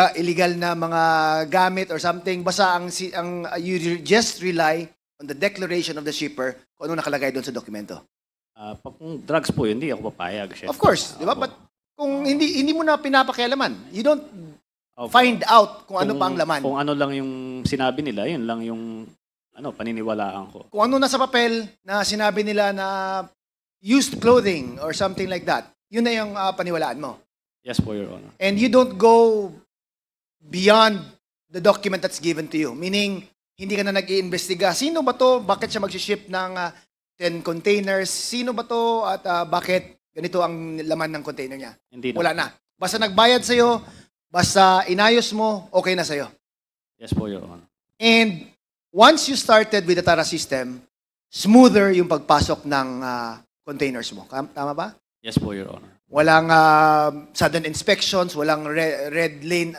uh, illegal na mga gamit or something. Basta ang, ang uh, you just rely on the declaration of the shipper kung ano nakalagay doon sa dokumento. Ah, pag kung drugs po, yun, hindi ako papayag. syempre. Of course, di ba? But kung hindi hindi mo na pinapakialaman, you don't Opo. find out kung ano pa ang laman. Kung ano lang yung sinabi nila, yun lang yung ano, paniniwalaan ko. Kung ano nasa papel na sinabi nila na used clothing or something like that, yun na yung uh, paniwalaan mo. Yes po, Your Honor. And you don't go beyond the document that's given to you. Meaning, hindi ka na nag-iimbestiga. Sino ba to? Bakit siya mag-ship ng ah, 10 containers? Sino ba to? At ah, bakit ganito ang laman ng container niya? Hindi na. Wala na. Basta nagbayad sa'yo, basta inayos mo, okay na sa'yo. Yes po, Your Honor. And once you started with the Tara system, smoother yung pagpasok ng ah, containers mo. Tama ba? Yes po, Your Honor. Walang ah, sudden inspections, walang re- red lane